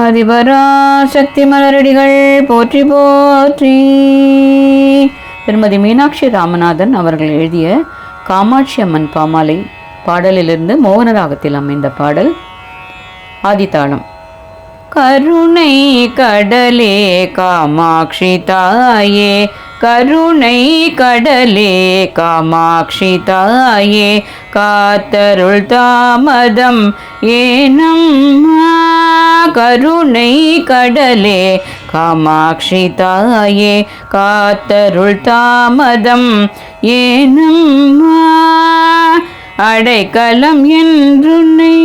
ஆதிபராசக்தி மலரடிகள் போற்றி போற்றி. திருமதி மீனாட்சி ராமநாதன் அவர்கள் எழுதிய காமாட்சி அம்மன் பாமாலை பாடலிலிருந்து மோகனராகத்தில் அமைந்த பாடல் ஆதித்தாளம். கருணை கடலே காமாட்சி தாயே கருணை கடலே காமாட்சி தாயே காத்தருள் தாமதம் ஏனம்மா? கருணை கடலே காமாட்சி தாயே காத்தருள் தாமதம் ஏனம்மா? அடைக்கலம் என்றுனை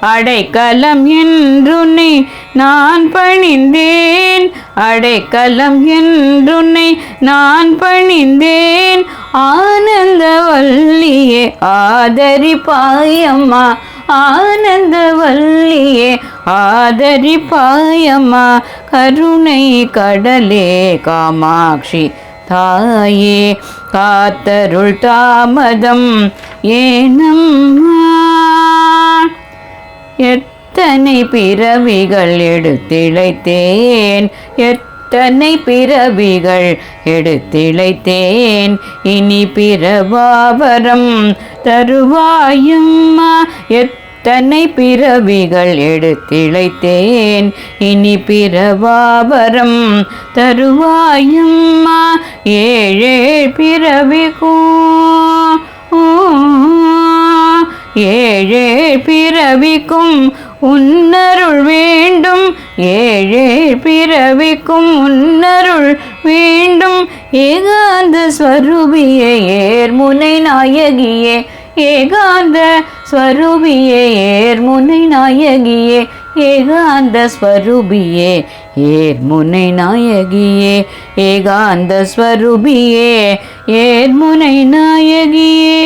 அடைக்கலம் என்றுன்னை நான் பணிந்தேன் அடைக்கலம் என்றுன்னை நான் பணிந்தேன். ஆனந்த வல்லியே ஆதரிப்பாயம்மா. ஆனந்தவல்லியே ஆதரிப்பாயம்மா கருணை கடலே காமாட்சி தாயே காத்தருள் தாமதம் ஏனம்மா. எத்தனை பிறவிகள் எடுத்திழைத்தேன் எத்தனை பிறவிகள் எடுத்திழைத்தேன் இனி பிறவாவரம் தருவாயம்மா. எத் தன்னை பிறவிகள் எடுத்திழைத்தேன். இனி பிறவாபரம் தருவாயம்மா. ஏழே பிறவிக்கும் ஏழே பிறவிக்கும் உன்னருள் வேண்டும். ஏழே பிறவிக்கும் உன்னருள் வேண்டும். ஏகாந்த ஸ்வரூபியே ஏர்முனை நாயகியே ஏகாந்த ஸ்வரூபியே ஏர்முனை நாயகியே. ஏகாந்த ஸ்வரூபியே ஏர்முனை நாயகியே. ஏகாந்த ஸ்வரூபியே ஏர்முனை நாயகியே.